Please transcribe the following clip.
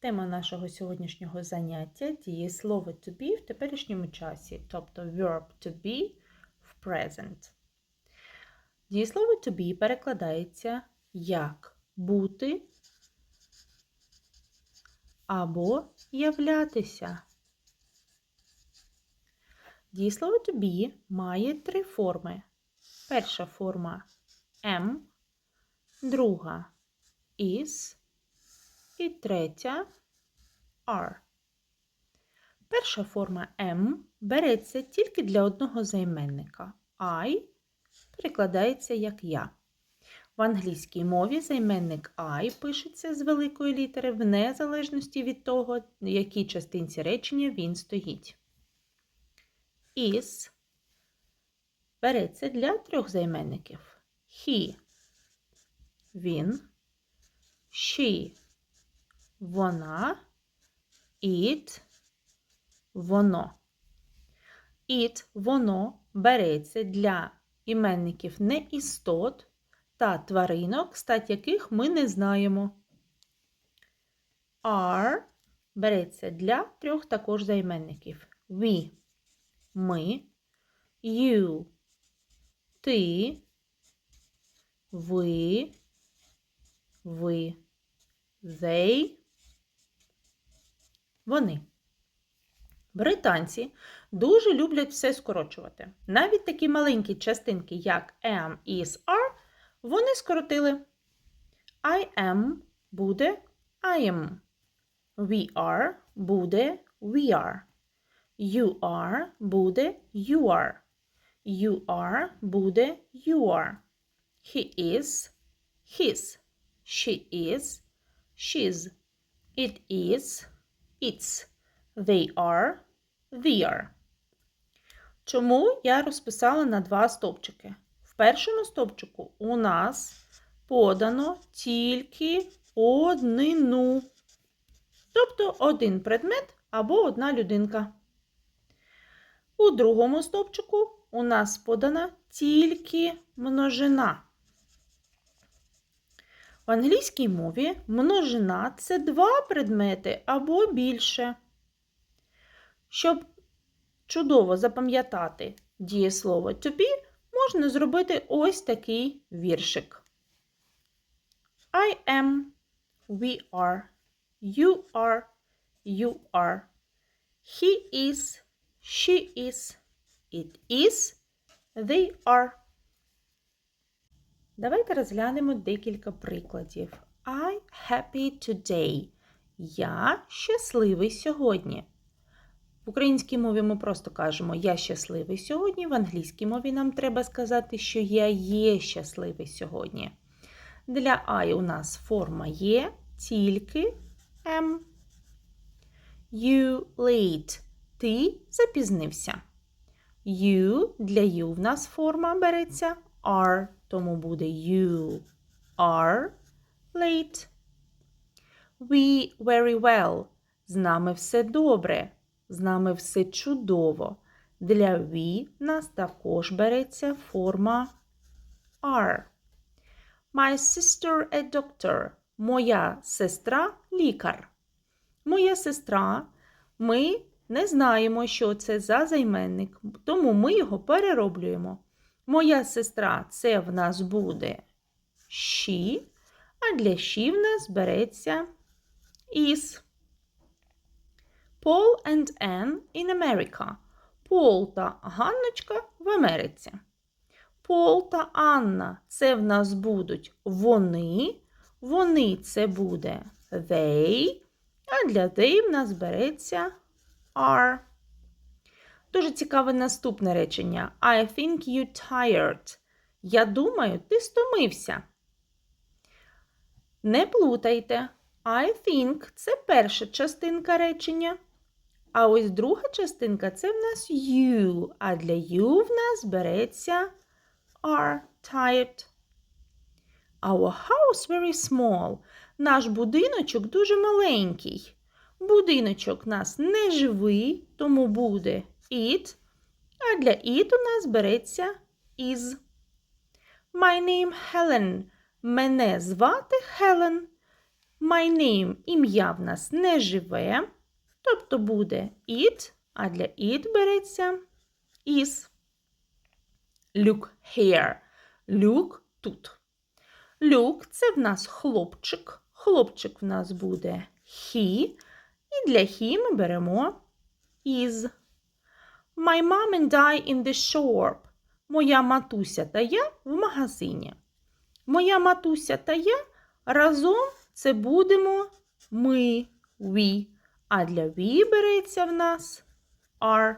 Тема нашого сьогоднішнього заняття дієслово to be в теперішньому часі, тобто verb to be в present. Дієслово to be перекладається як бути або являтися. Дієслово to be має три форми. Перша форма am, друга is і третя are. Перша форма am береться тільки для одного займенника. I перекладається як я. В англійській мові займенник I пишеться з великої літери в незалежності від того, в якій частинці речення він стоїть. Is береться для трьох займенників. He – він, she – вона, it – воно. It – воно береться для іменників неістот та тваринок, стать яких ми не знаємо. Are береться для трьох також займенників. We – ми, you – ти, ви, ви, they – вони. Британці дуже люблять все скорочувати. Навіть такі маленькі частинки, як am, is, are, вони скоротили. I am буде I am. We are буде we are. You are буде you are. You are буде you are. He is his. She is she's. It is its. They are they are. Чому я розписала на два стовпчики? В першому стовпчику у нас подано тільки однину. Тобто один предмет або одна людинка. У другому стовпчику у нас подана тільки множина. В англійській мові множина це два предмети або більше. Щоб чудово запам'ятати дієслово to be, можна зробити ось такий віршик. I am, we are, you are, you are. He is, she is, it is, they are. Давайте розглянемо декілька прикладів. I happy today. Я щасливий сьогодні. В українській мові ми просто кажемо Я щасливий сьогодні. В англійській мові нам треба сказати, що я є щасливий сьогодні. Для I у нас форма є тільки am. You late. Ти запізнився. You для you в нас форма береться are, тому буде you are late. We very well. З нами все добре. З нами все чудово. Для we нас також береться форма are. My sister a doctor. Моя сестра лікар. Моя сестра. Ми не знаємо, що це за займенник, тому ми його перероблюємо. Моя сестра це в нас буде she, а для she в нас береться is. Paul and Anne in America. Пол та Ганночка в Америці. Пол та Анна це в нас будуть вони. Вони це буде they. А для they в нас береться are. Дуже цікаве наступне речення. I think you tired. Я думаю, ти стомився. Не плутайте. I think це перша частинка речення. А ось друга частинка це в нас you. А для you в нас береться are tired. Our house very small. Наш будиночок дуже маленький. Будиночок у нас не живий, тому буде it. А для it у нас береться is. My name Helen. Мене звати Хелен. My name ім'я в нас не живе, тобто буде it, а для it береться is. Look here. Look тут. Люк це в нас хлопчик. Хлопчик в нас буде he. І для he ми беремо is. My mom and I in the shop. Моя матуся та я в магазині. Моя матуся та я разом це будемо ми we. А для we береться в нас are.